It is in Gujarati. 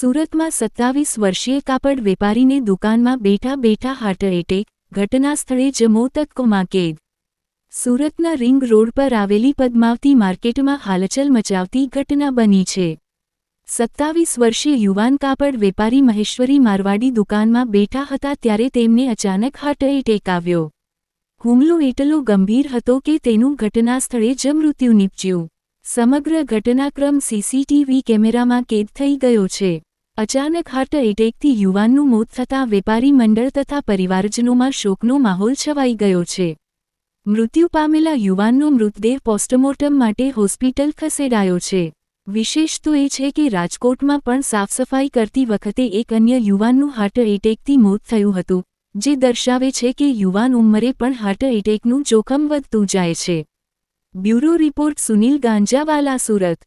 સુરતમાં સત્તાવીસ વર્ષીય કાપડ વેપારીને દુકાનમાં બેઠા બેઠા હાર્ટ એટેક ઘટના સ્થળે જ કેદ. સુરતના રિંગ રોડ પર આવેલી પદ્માવતી માર્કેટમાં હાલચલ મચાવતી ઘટના બની છે. સત્તાવીસ વર્ષીય યુવાન કાપડ વેપારી મહેશ્વરી મારવાડી દુકાનમાં બેઠા હતા ત્યારે તેમને અચાનક હાર્ટ એટેક આવ્યો. હુમલો એટલો ગંભીર હતો કે તેનું ઘટના સ્થળે જ મૃત્યુ નીપજ્યું. સમગ્ર ઘટનાક્રમ સીસીટીવી કેમેરામાં કેદ થઈ ગયો છે. અચાનક હાર્ટ એટેકથી યુવાનનું મોત થતાં વેપારી મંડળ તથા પરિવારજનોમાં શોકનો માહોલ છવાઈ ગયો છે. મૃત્યુ પામેલા યુવાનનો મૃતદેહ પોસ્ટમોર્ટમ માટે હોસ્પિટલ ખસેડાયો છે. વિશેષ તો એ છે કે રાજકોટમાં પણ સાફસફાઈ કરતી વખતે એક અન્ય યુવાનનું હાર્ટ એટેકથી મોત થયું હતું, જે દર્શાવે છે કે યુવાન ઉંમરે પણ હાર્ટ એટેકનું જોખમ વધતું જાય છે. Bureau report Sunil Ganjawala, Surat.